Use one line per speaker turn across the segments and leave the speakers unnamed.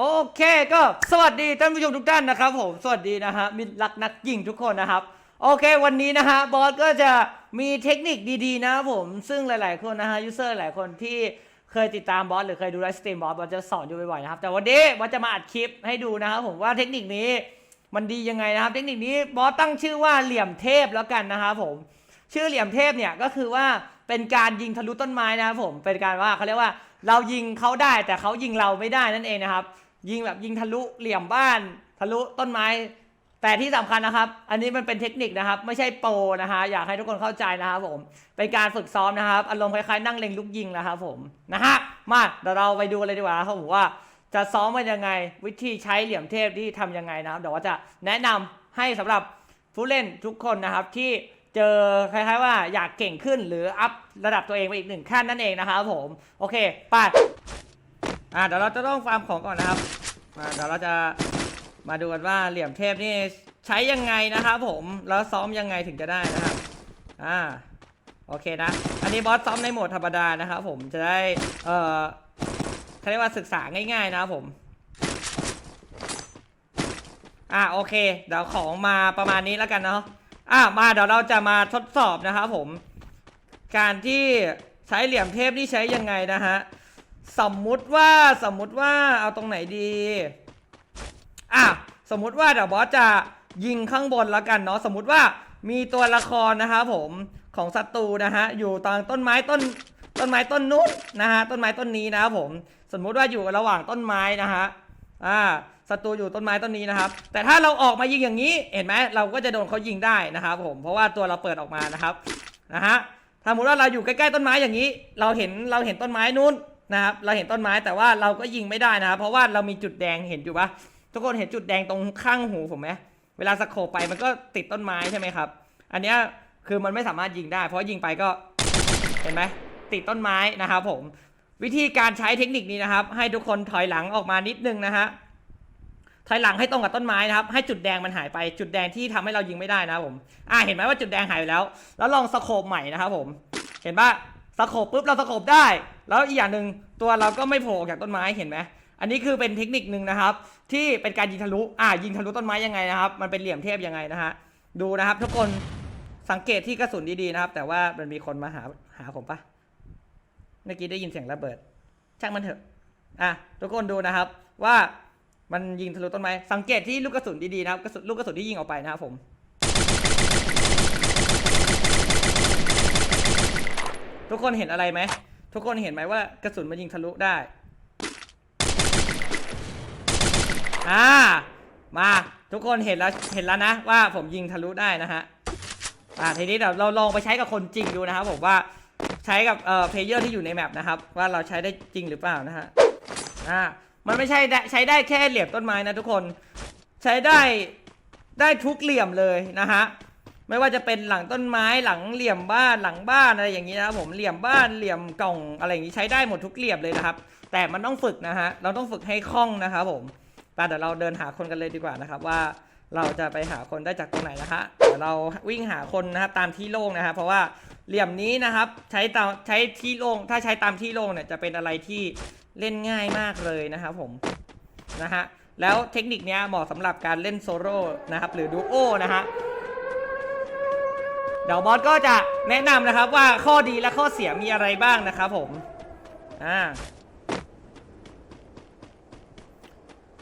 โอเคก็สวัสดีท่านผู้ชมทุกท่านนะครับผมสวัสดีนะฮะมิตรรักนักยิงทุกคนนะครับ โอเควันนี้นะฮะบอสก็จะมีเทคนิคดีๆ นะครับผมซึ่งหลาย ๆ คนนะฮะยูเซอร์หลายคนที่เคยติดตามบอสหรือเคยดูไลฟ์สตรีมบอสบอสจะสอนอยู่บ่อยๆนะครับแต่วันนี้บอสจะมาอัดคลิปให้ดูนะครับผมว่าเทคนิคนี้มันดียังไงนะครับ เทคนิคนี้บอสตั้งชื่อว่าเหลี่ยมเทพแล้วกันนะครับผมชื่อเหลี่ยมเทพเนี่ยก็คือว่าเป็นการยิงทะลุต้นไม้นะครับผมเป็นการว่าเขาเรียกว่าเรายิงเขาได้แต่เขายิงเราไม่ได้นั่นเองนะครับ ยิงแบบยิงทะลุเหลี่ยมบ้าน ทะลุต้นไม้ แต่ที่สำคัญนะครับ อันนี้มันเป็นเทคนิคนะครับ ไม่ใช่โปรนะฮะอยากให้ทุกคนเข้าใจนะครับผมเป็นการฝึกซ้อมนะครับ อารมณ์คล้ายๆนั่งเล็งลูกยิงนะครับผมนะฮะมาเดี๋ยวเราไปดูเลยดีกว่าครับผมว่าจะซ้อมมันยังไง วิธีใช้เหลี่ยมเทพที่ทำยังไงนะครับเดี๋ยวว่าจะแนะนำให้สำหรับผู้เล่นทุกคนนะครับที่เจอคล้ายๆว่าอยากเก่งขึ้นหรืออัพระดับตัวเองไปอีกหนึ่งขั้นนั่นเองนะครับผมโอเคไป อ่าเดี๋ยวเราจะต้องฟาร์มของก่อนนะครับอ่าเดี๋ยวเราจะมาดูกันว่าเหลี่ยมเทพนี่ใช้ยังไงนะครับผมแล้วซ้อมยังไงถึงจะได้นะครับอ่าโอเคนะ อันนี้บอสซ้อมในโหมดธรรมดานะครับผมจะได้เอ่อเขาเรียกว่าศึกษาง่ายๆนะครับผมอะโอเค เดี๋ยวของมาประมาณนี้แล้วกันเนาะอะมาเดี๋ยวเราจะมาทดสอบนะครับผม การที่ใช้เหลี่ยมเทพนี่ใช้ยังไงนะฮะ สมมุติว่าสมมุติว่าเอาตรงไหนดีอะสมมุติว่าเดี๋ยวบอสจะยิงข้างบนแล้วกันเนาะสมมุติว่ามีตัวละครนะครับผมของศัตรูนะฮะอยู่ตางต้นไม้ต้นต้นไม้ต้นนู้นนะฮะต้นไม้ต้นนี้นะครับผมสมมุติว่าอยู่ระหว่างต้นไม้นะฮะอ่าศัตรูอยู่ต้นไม้ต้นนี้นะครับ แต่ถ้าเราออกมายิงอย่างนี้เห็นไหมเราก็จะโดนเขายิงได้นะครับผมเพราะว่าตัวเราเปิดออกมานะครับนะฮะสมมติว่าเราอยู่ใกล้ๆต้นไม้อย่างนี้ เราเห็นเราเห็นต้นไม้นู้น นะครับเราเห็นต้นไม้แต่ว่าเราก็ยิงไม่ได้นะครับเพราะว่าเรามีจุดแดงเห็นอยู่ปะทุกคนเห็นจุดแดงตรงข้างหูผมไหมเวลาสโคปไปมันก็ติดต้นไม้ใช่ไหมครับ อันนี้คือมันไม่สามารถยิงได้ เพราะยิงไปก็เห็นไหมติดต้นไม้นะครับผมวิธีการใช้เทคนิคนี้นะครับ ให้ทุกคนถอยหลังออกมานิดนึงนะฮะถอยหลังให้ตรงกับต้นไม้นะครับ ให้จุดแดงมันหายไปจุดแดงที่ทำให้เรายิงไม่ได้นะครับผม อ่าเห็นไหมว่าจุดแดงหายไปแล้ว แล้วลองสโคปใหม่นะครับผม เห็นปะ สโคปปุ๊บเราสโคปได้ แล้วอีกอย่างหนึ่งตัวเราก็ไม่โผล่ออกจากต้นไม้เห็นไหมอันนี้คือเป็นเทคนิคหนึ่งนะครับ ที่เป็นการยิงทะลุอ่ายิงทะลุต้นไม้ยังไงนะครับ มันเป็นเหลี่ยมเทพยังไงนะฮะดูนะครับ ทุกคนสังเกตที่กระสุนดีๆนะครับ แต่ว่ามันมีคนมาหาหาผมปะเมื่อกี้ได้ยินเสียงระเบิด ช่างมันเถอะอะทุกคนดูนะครับ ว่ามันยิงทะลุต้นไม้สังเกตที่ลูกกระสุนดีๆนะครับกระสุนลูกกระสุนที่ยิงออกไปนะครับผม ทุกคนเห็นอะไรไหม ทุกคนเห็นไหมว่ากระสุนมันยิงทะลุได้ อ่า มาทุกคนเห็นแล้วเห็นแล้วนะว่าผมยิงทะลุได้นะฮะ อ่าทีนี้เดี๋ยวเราลองไปใช้กับคนจริงดูนะครับผมว่าใช้กับเอ่อเพลเยอร์ที่อยู่ในแมปนะครับว่าเราใช้ได้จริงหรือเปล่านะฮะ อ่า มันไม่ใช่ได้ใช้ได้แค่เหลี่ยมต้นไม้นะทุกคน ใช้ได้ได้ทุกเหลี่ยมเลยนะฮะ ไม่ว่าจะเป็นหลังต้นไม้หลังเหลี่ยมบ้านหลังบ้านอะไรอย่างนี้นะครับผมเหลี่ยมบ้านเหลี่ยมกล่องอะไรอย่างนี้ใช้ได้หมดทุกเหลี่ยมเลยนะครับ แต่มันต้องฝึกนะฮะเราต้องฝึกให้คล่องนะครับผมแต่เดี๋ยวเราเดินหาคนกันเลยดีกว่านะครับว่าเราจะไปหาคนได้จากตรงไหนนะฮะเดี๋ยวเราวิ่งหาคนนะครับตามที่โล่งนะครับเพราะว่าเหลี่ยมนี้นะครับใช้ตามใช้ที่โล่งถ้าใช้ตามที่โล่งเนี่ยจะเป็นอะไรที่เล่นง่ายมากเลยนะครับผมนะฮะแล้วเทคนิคนี้เหมาะสำหรับการเล่นโซโล่นะครับหรือดูโอนะฮะ เดี๋ยวบอสก็จะแนะนำนะครับว่าข้อดีและข้อเสียมีอะไรบ้างนะครับผมอ่า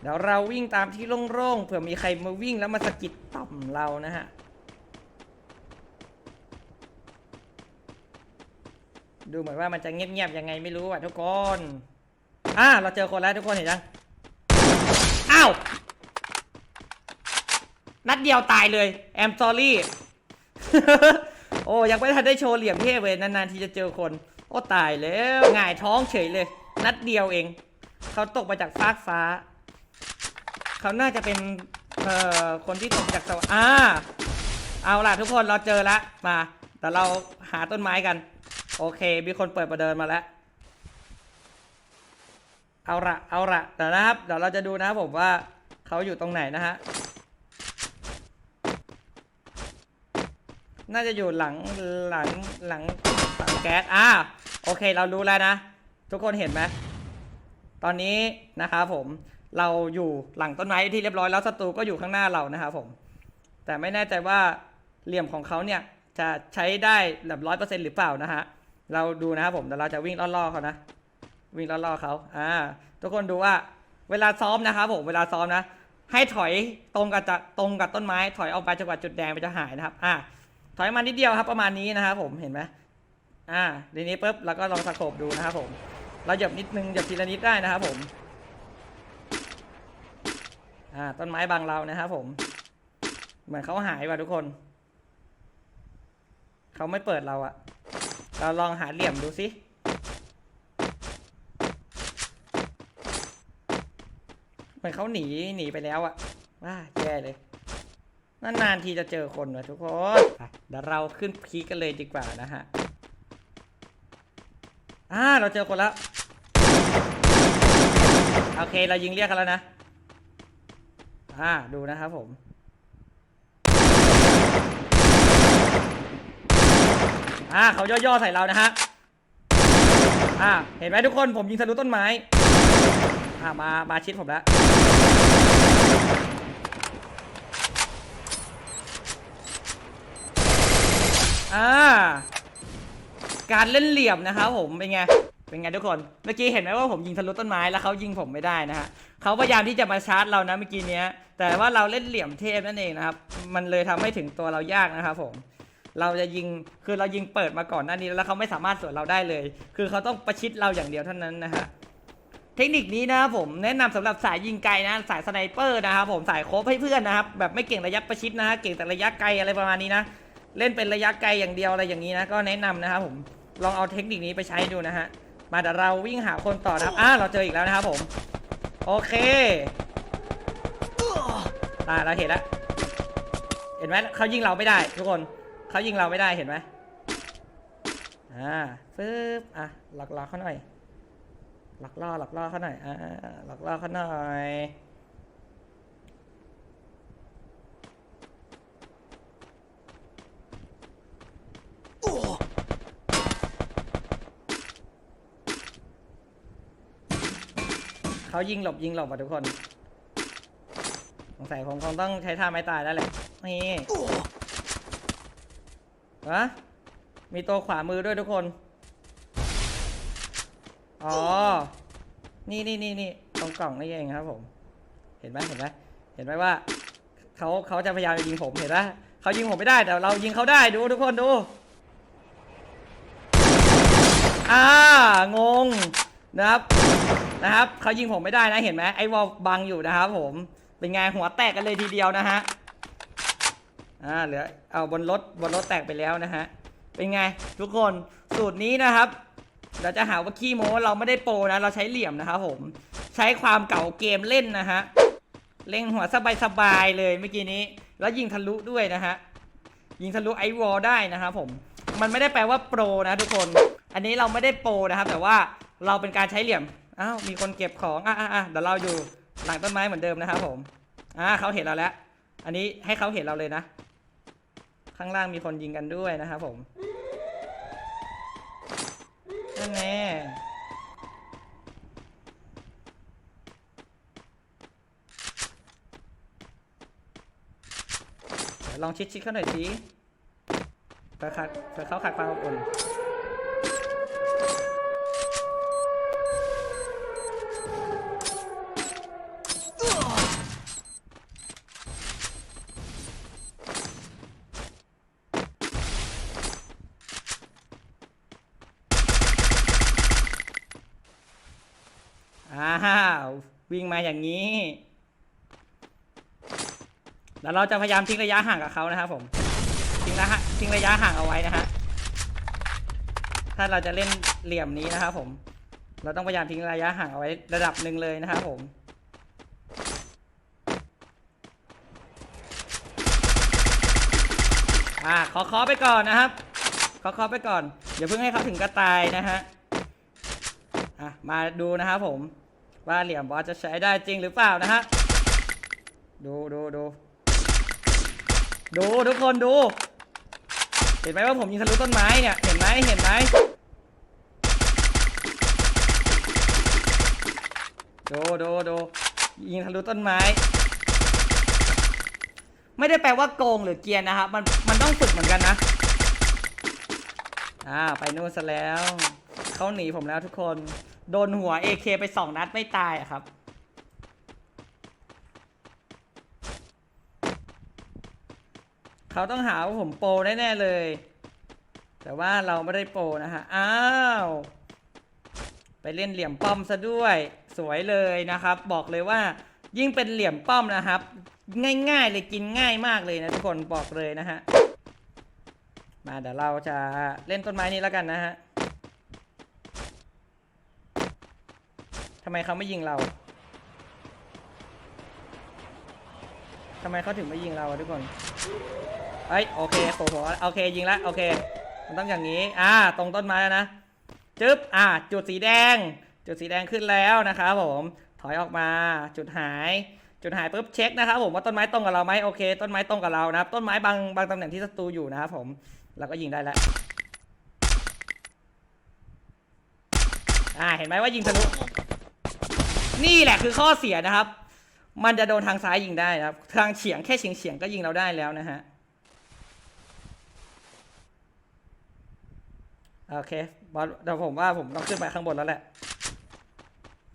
เดี๋ยวเราวิ่งตามที่โล่งๆเผื่อมีใครมาวิ่งแล้วมาสะกิดต่ำเรานะฮะดูเหมือนว่ามันจะเงียบๆยังไงไม่รู้อะทุกคนอ่าเราเจอคนแล้วทุกคนเห็นยังอ้าวนัดเดียวตายเลยแอม sorry โอ้ยังไม่ทันได้โชว์เหลี่ยมเทพเลยนานๆทีจะเจอคน โอ้ตายแล้วหง่ายท้องเฉยเลย นัดเดียวเอง เขาตกมาจากฟากฟ้า เขาน่าจะเป็นเอ่อคนที่ตกจากสวรรค์อ่าเอาล่ะทุกคนเราเจอล้วมาแต่เราหาต้นไม้กัน โอเค มีคนเปิดประเดินมาแล้ว เอาละเอาละเดี๋ยวนะครับ เดี๋ยวเราจะดูนะผมว่าเขาอยู่ตรงไหนนะฮะ น่าจะอยู่หลังหลังหลังถังแก๊สอ่าโอเคเรารู้แล้วนะ ทุกคนเห็นไหมตอนนี้นะครับผมเราอยู่หลังต้นไม้ที่เรียบร้อยแล้วศัตรูก็อยู่ข้างหน้าเรานะครับผม แต่ไม่แน่ใจว่าเหลี่ยมของเขาเนี่ยจะใช้ได้แบบร้อยเปอร์เซ็นหรือเปล่านะฮะเราดูนะครับผมเดี๋ยวเราจะวิ่งล่อๆเขานะวิ่งล่อๆเขาอ่าทุกคนดูว่าเวลาซ้อมนะครับผมเวลาซ้อมนะ ให้ถอยตรงกับจะตรงกับต้นไม้ ถอยออกไปจนกว่าจุดแดงมันจะหายนะครับอ่า ถอยมานิดเดียวครับประมาณนี้นะครับผมเห็นไหมอ่าทีนี้ปุ๊บเราก็ลองสโคบดูนะครับผมเราหยับนิดนึงหยับทีละนิดได้นะครับผมอ่าต้นไม้บางเรานะครับผม เหมือนเขาหายว่ะทุกคนเขาไม่เปิดเราอะเราลองหาเหลี่ยมดูสิเหมือนเขาหนีหนีไปแล้วอะว้าแย่เลย นานๆทีจะเจอคนวะทุกคนอ่เดี๋ยวเราขึ้นพีกันเลยดีกว่านะฮะอ่าเราเจอคนแล้ว โอเคเรายิงเรียกกันแล้วนะ อ่าดูนะครับผมอ่าเขาย่อๆใส่เรานะฮะอ่าเห็นไหมทุกคนผมยิงทะลุต้นไม้อ่ามามาชิดผมแล้ว อ่า การเล่นเหลี่ยมนะครับผมเป็นไง เป็นไงทุกคน เมื่อกี้เห็นไหมว่าผมยิงทะลุต้นไม้แล้วเขายิงผมไม่ได้นะฮะเขาพยายามที่จะมาชาร์จเรานะเมื่อกี้เนี้ย แต่ว่าเราเล่นเหลี่ยมเทพนั่นเองนะครับ มันเลยทำให้ถึงตัวเรายากนะครับผม เราจะยิง คือเรายิงเปิดมาก่อนหน้านี้แล้วเขาไม่สามารถสวนเราได้เลย คือเขาต้องประชิดเราอย่างเดียวเท่านั้นนะฮะเทคนิคนี้นะครับผมแนะนำสำหรับสายยิงไกลนะสายสไนเปอร์นะครับผมสายโคบให้เพื่อนนะครับแบบไม่เก่งระยะประชิดนะฮะเก่งแต่ระยะไกลอะไรประมาณนี้นะ เล่นเป็นระยะไกลอย่างเดียวอะไรอย่างนี้นะก็แนะนำนะครับผมลองเอาเทคนิคนี้ไปใช้ดูนะฮะมาเดี๋ยวเราวิ่งหาคนต่อนะครับอ่าเราเจออีกแล้วนะครับผม โอเคอ่าเราเห็นแล้วเห็นไหมเขายิงเราไม่ได้ ทุกคนเขายิงเราไม่ได้เห็นไหมอ่าปึ๊บอะหลอกล่อเขาหน่อยหลอกล่อหลอกล่อเขาหน่อยอ่าหลอกล่อเขาหน่อย เขายิงหลบยิงหลบอะทุกคน สงสัยผมคงต้องใช้ท่าไม้ตายแล้วแหละนี่วะมีตัวขวามือด้วยทุกคน อ๋อ นี่นี่นี่นี่ตรงกล่องนี่เองครับผม เห็นไหมเห็นไหมเห็นไหมว่าเขาเขาจะพยายามยิงผมเห็นไหมเขายิงผมไม่ได้แต่เรายิงเขาได้ดูทุกคนดู อ่างงนะครับ นะครับเขายิงผมไม่ได้นะเห็นไหมไอ้วอลบังอยู่นะครับผมเป็นไงหัวแตกกันเลยทีเดียวนะฮะอ่าเหลือเอาบนรถบนรถแตกไปแล้วนะฮะเป็นไงทุกคนสูตรนี้นะครับเราจะหาว่าขี้โม้เราไม่ได้โปรนะ เราใช้เหลี่ยมนะครับผมใช้ความเก่าเกมเล่นนะฮะเล่งหัวสบายๆเลยเมื่อกี้นี้ แล้วยิงทะลุด้วยนะฮะยิงทะลุไอวอลได้นะครับผมมันไม่ได้แปลว่าโปรนะทุกคน อันนี้เราไม่ได้โปรนะครับ แต่ว่าเราเป็นการใช้เหลี่ยม อ้าวมีคนเก็บของอะอะอะเดี๋ยวเราอยู่หลังต้นไม้เหมือนเดิมนะครับผมอ่าเขาเห็นเราแล้ว อันนี้ให้เขาเห็นเราเลยนะ ข้างล่างมีคนยิงกันด้วยนะครับผมนั่นแน่ลองชิดๆเขาหน่อยสิเพื่อขาดเพื่อเขาขาดความอบอุ่น อ้าววิ่งมาอย่างนี้ แล้วเราจะพยายามทิ้งระยะห่างกับเขานะครับผมทิ้งระยะทิ้งระยะห่างเอาไว้นะฮะถ้าเราจะเล่นเหลี่ยมนี้นะครับผม เราต้องพยายามทิ้งระยะห่างเอาไว้ระดับหนึ่งเลยนะครับผมอ่าขอเคอไปก่อนนะครับ ขอเคอไปก่อนอย่าเพิ่งให้เขาถึงกระตายนะฮะอะมาดูนะครับผม ว่าเหลี่ยมบอสจะใช้ได้จริงหรือเปล่านะฮะ ดูดูดูดูทุกคนดู เห็นไหมว่าผมยิงทะลุต้นไม้เนี่ย เห็นไหมเห็นไหมดูดูดูยิงทะลุต้นไม้ ไม่ได้แปลว่าโกงหรือเกียนนะครับ มันมันต้องฝึกเหมือนกันนะ อ่า ไปนู่นซะแล้ว เขาหนีผมแล้วทุกคน โดนหัว AK ไปสองนัดไม่ตายอะครับ เขาต้องหาว่าผมโปรแน่ ๆ เลย แต่ว่าเราไม่ได้โปรนะฮะ อ้าว ไปเล่นเหลี่ยมป้อมซะด้วย สวยเลยนะครับ บอกเลยว่ายิ่งเป็นเหลี่ยมป้อมนะครับ ง่ายๆเลยกินง่ายมากเลยนะทุกคนบอกเลยนะฮะ มาเดี๋ยวเราจะเล่นต้นไม้นี้แล้วกันนะฮะ ทำไมเขาไม่ยิงเราทำไมเขาถึงไม่ยิงเราทุกคนเอ้ยโอเคโผล่โอเคยิงแล้วโอเค มันต้องอย่างนี้ อ่า ตรงต้นไม้แล้วนะจึ๊บอ่า จุดสีแดง จุดสีแดงขึ้นแล้วนะครับผม ถอยออกมา จุดหาย จุดหายปุ๊บเช็คนะครับผมว่าต้นไม้ตรงกับเราไหมโอเค ต้นไม้ตรงกับเรานะครับ ต้นไม้บางบางตำแหน่งที่ศัตรูอยู่นะครับผม เราก็ยิงได้แล้วอ่า เห็นไหมว่ายิงทะลุ นี่แหละคือข้อเสียนะครับ มันจะโดนทางซ้ายยิงได้นะครับ ทางเฉียงแค่เฉียงเฉียงก็ยิงเราได้แล้วนะฮะ โอเคบอสเดี๋ยวผมว่าผมต้องขึ้นไปข้างบนแล้วแหละ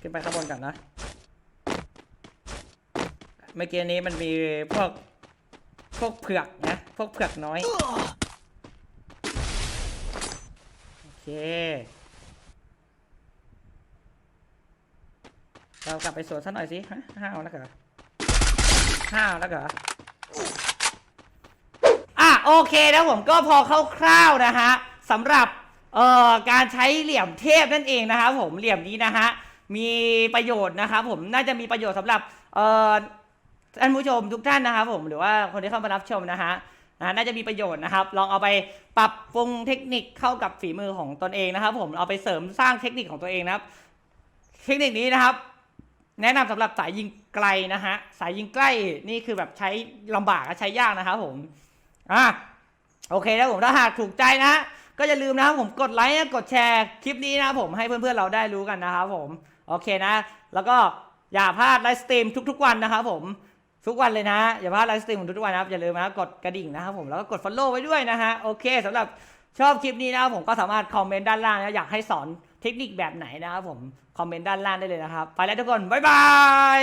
ขึ้นไปข้างบนก่อนนะ เมื่อกี้นี้มันมีพวกพวกเผือกนะ พวกเผือกน้อย โอเค เรากลับไปสวนซะหน่อยสิฮะห้าวแล้วเหรอห้าวแล้วเหรออะโอเคแล้วผมก็พอคร่าวๆนะฮะสำหรับเอ่อการใช้เหลี่ยมเทพนั่นเองนะครับผมเหลี่ยมนี้นะฮะมีประโยชน์นะครับผมน่าจะมีประโยชน์สำหรับเอ่อท่านผู้ชมทุกท่านนะครับผมหรือว่าคนที่เข้ามารับชมนะฮะนะน่าจะมีประโยชน์นะครับ ลองเอาไปปรับปรุงเทคนิคเข้ากับฝีมือของตนเองนะครับ ผมเอาไปเสริมสร้างเทคนิคของตัวเองนะครับ เทคนิคนี้นะครับ แนะนำสำหรับสายยิงไกลนะฮะสายยิงใกล้นี่คือแบบใช้ลำบากและใช้ยากนะครับผมอะโอเคแล้วผมถ้าหากถูกใจนะ ก็อย่าลืมนะครับผมกดไลค์กดแชร์คลิปนี้นะครับผมให้เพื่อนๆเราได้รู้กันนะครับผมโอเคนะ แล้วก็อย่าพลาดไลฟ์สตรีมทุกๆวันนะครับผมทุกวันเลยนะอย่าพลาดไลฟ์สตรีมของทุกๆวันนะครับอย่าลืมนะกดกระดิ่งนะครับผมแล้วก็กด follow ไว้ด้วยนะฮะโอเคสำหรับชอบคลิปนี้นะครับผมก็สามารถคอมเมนต์ด้านล่างนะอยากให้สอน ทคนิคแบบไหนนะครับผม คอมเมนต์ด้านล่างได้เลยนะครับ ไปแล้วทุกคน บ๊ายบาย